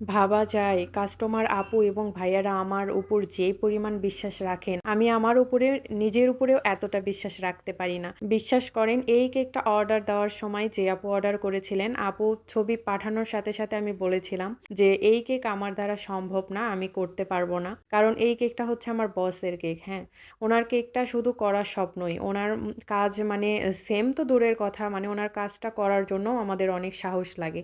ভাবা যায় কাস্টমার আপু এবং ভাইয়ারা আমার উপর যে পরিমাণ বিশ্বাস রাখেন, আমি আমার উপরে, নিজের উপরেও এতটা বিশ্বাস রাখতে পারি না। বিশ্বাস করেন, এই কেকটা অর্ডার দেওয়ার সময় যে আপু অর্ডার করেছিলেন, আপু ছবি পাঠানোর সাথে সাথে আমি বলেছিলাম যে, এই কেক আমার দ্বারা সম্ভব না, আমি করতে পারব না। কারণ এই কেকটা হচ্ছে আমার বসের কেক হ্যাঁ। ওনার কেকটা শুধু করার স্বপ্নই। ওনার কাজ মানে সেম তো দূরের কথা মানে ওনার কাজটা করার জন্য আমাদের অনেক সাহস লাগে।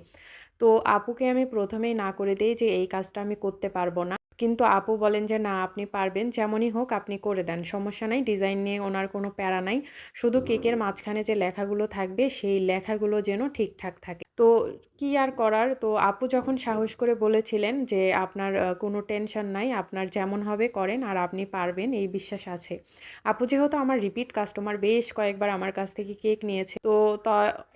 তো আপুকে আমি প্রথমেই না করে দিই যে এই কাজটা আমি করতে পারব না। কিন্তু আপু বলেন যে না আপনি পারবেন যেমনই হোক আপনি করে দেন সমস্যা নাই ডিজাইন নিয়ে ওনার কোনো প্যারা নাই। শুধু কেকের মাঝখানে যে লেখাগুলো থাকবে সেই লেখাগুলো যেন ঠিকঠাক থাকে। তো কি আর করার? তো আপু যখন সাহস করে বলেছিলেন যে আপনার কোনো টেনশন নাই আপনার যেমন হবে করেন আর আপনি পারবেন এই বিশ্বাস আছে। আপু যেহেতু আমার রিপিট কাস্টমার বেশ কয়েকবার আমার কাছ থেকে কেক নিয়েছে তো তা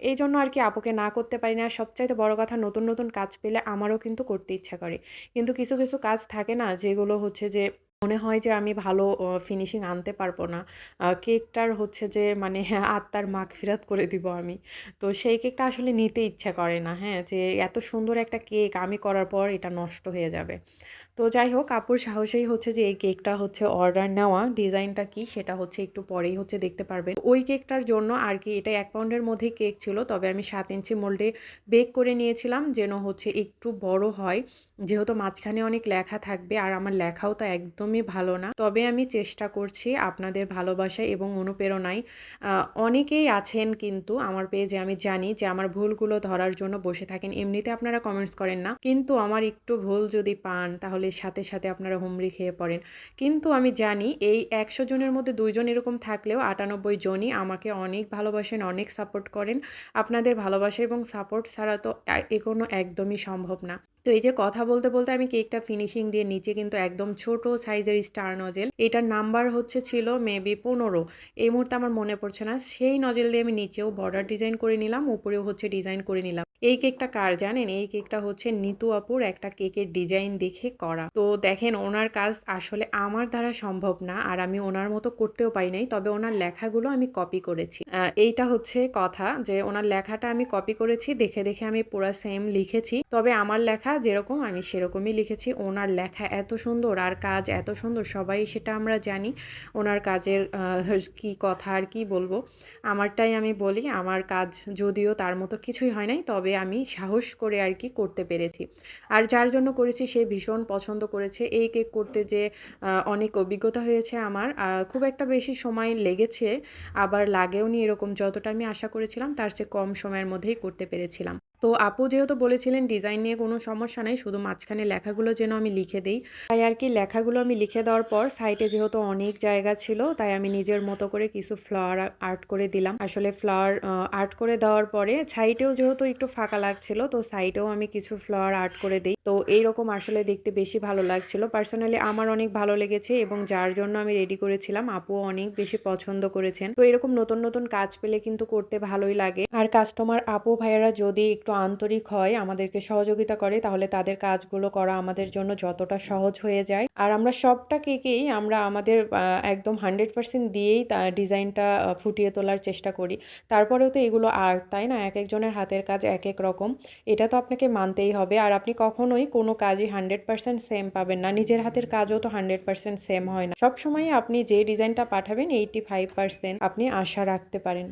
এই জন্য আর কি আপুকে না করতে পারি না। আর সবচাইতে বড় কথা নতুন নতুন কাজ পেলে আমারও কিন্তু করতে ইচ্ছা করে। কিন্তু কিছু কিছু কাজ থাকে না? যেগুলো হচ্ছে যে মনে হয় যে আমি ভালো ফিনিশিং আনতে পারব না। কেকটার হচ্ছে যে মানে আত্মার মাগফিরাত করে দিব আমি। তো সেই কেকটা আসলে নিতে ইচ্ছা করে না হ্যাঁ? যে এত সুন্দর একটা কেক আমি করার পর এটা নষ্ট হয়ে যাবে। তো যাই হোক, আপুর সাহসেই হচ্ছে যে এই কেকটা হচ্ছে অর্ডার নেওয়া। ডিজাইনটা কি সেটা হচ্ছে একটু পরেই হচ্ছে দেখতে পারবে। ওই কেকটার জন্য আর কি এটা এক পাউন্ডের মধ্যেই কেক ছিল, তবে আমি সাত ইঞ্চি মোল্ডে বেক করে নিয়েছিলাম যেন হচ্ছে একটু বড় হয়। যেহেতু মাঝখানে অনেক লেখা থাকবে আর আমার লেখাও তো একদমই ভালো না, তবে আমি চেষ্টা করছি আপনাদের ভালোবাসা এবং অনুপ্রেরণায়। অনেকেই আছেন কিন্তু আমার পেজে আমি জানি যে আমার ভুলগুলো ধরার জন্য বসে থাকেন, এমনিতে আপনারা কমেন্টস করেন না। কিন্তু আমার একটু ভুল যদি পান তাহলে সাথে সাথে আপনারা হুমড়ি খেয়ে পড়েন। কিন্তু আমি জানি এই একশো জনের মধ্যে দুইজন এরকম থাকলেও আটানব্বই জনই আমাকে অনেক ভালোবাসেন, অনেক সাপোর্ট করেন। আপনাদের ভালোবাসা এবং সাপোর্ট ছাড়া তো এগোনো একদমই সম্ভব না। তো এই যে কথা বলতে বলতে আমি কেকটা ফিনিশিং দিয়ে নিচে কিন্তু একদম ছোট সাইজের স্টার নজেল এটার নাম্বার হচ্ছে ছিল মেবি পনেরো। এই মুহূর্তে আমার মনে পড়ছে না। সেই নজেল দিয়ে আমি নিচেও বর্ডার ডিজাইন করে নিলাম, উপরেও হচ্ছে ডিজাইন করে নিলাম। এই কেকটা কার জানেন? এই কেকটা হচ্ছে নিতু আপুর একটা কেকের ডিজাইন দেখে করা। তো দেখেন, ওনার কাজ আসলে আমার দ্বারা সম্ভব না আর আমি ওনার মতো করতেও পারি নাই, তবে ওনার লেখাগুলো আমি কপি করেছি। এইটা হচ্ছে কথা যে ওনার লেখাটা আমি কপি করেছি, দেখে দেখে আমি পুরো সেম লিখেছি। তবে আমার লেখা যেরকম, আমি সেরকমই লিখেছি। ওনার লেখা এত সুন্দর আর কাজ এত সুন্দর, সবাই সেটা আমরা জানি। ওনার কাজের কি কথা আর কি বলব? আমারটাই আমি বলি, আমার কাজ যদিও তার মতো কিছুই হয় নাই, তবে আমি সাহস করে আর কি করতে পেরেছি। আর যার জন্য করেছি সে ভীষণ পছন্দ করেছে। এই কেক করতে যে অনেক অভিজ্ঞতা হয়েছে আমার। খুব একটা বেশি সময় লেগেছে, আবার লাগেওনি এরকম যতটা আমি আশা করেছিলাম, তার চেয়ে কম সময়ের মধ্যেই করতে পেরেছিলাম। তো আপু যেহেতু বলেছিলেন ডিজাইন নিয়ে কোনো সমস্যা নেই, শুধু মাঝখানে লেখাগুলো যেন আমি লিখে দিই। তাই আর কি লেখাগুলো আমি লিখে দেওয়ার পর সাইটে যেহেতু অনেক জায়গা ছিল, তাই আমি নিজের মতো করে কিছু ফ্লাওয়ার আর্ট করে দিলাম। আসলে ফ্লাওয়ার আর্ট করে দেওয়ার পরে সাইডেও যেহেতু একটু ফাঁকা লাগছিল, তো সাইডেও আমি কিছু ফ্লাওয়ার আর্ট করে দিই। তো এইরকম আসলে দেখতে বেশি ভালো লাগছিল। পার্সোনালি আমার অনেক ভালো লেগেছে এবং যার জন্য আমি রেডি করেছিলাম, আপুও অনেক বেশি পছন্দ করেছেন। তো এরকম নতুন নতুন কাজ পেলে কিন্তু করতে ভালোই লাগে। আর কাস্টমার আপু, ভাইয়ারা যদি একটু আন্তরিক হয়, আমাদেরকে সহযোগিতা করে, তাহলে তাদের কাজগুলো করা আমাদের জন্য যতটা সহজ হয়ে যায়। আর আমরা সবটা কেকেই আমরা আমাদের একদম হান্ড্রেড পার্সেন্ট দিয়েই ডিজাইনটা ফুটিয়ে তোলার চেষ্টা করি। তারপরেও তো এগুলো আর্ট, তাই না? এক একজনের হাতের কাজ এক এক রকম। এটা তো আপনাকে মানতেই হবে। আর আপনি কখনোই কোনো কাজই হান্ড্রেড পার্সেন্ট সেম পাবেন না। নিজের হাতের কাজও তো হান্ড্রেড পার্সেন্ট সেম হয় না। সবসময় আপনি যে ডিজাইনটা পাঠাবেন এইটি ফাইভ পার্সেন্ট আপনি আশা রাখতে পারেন।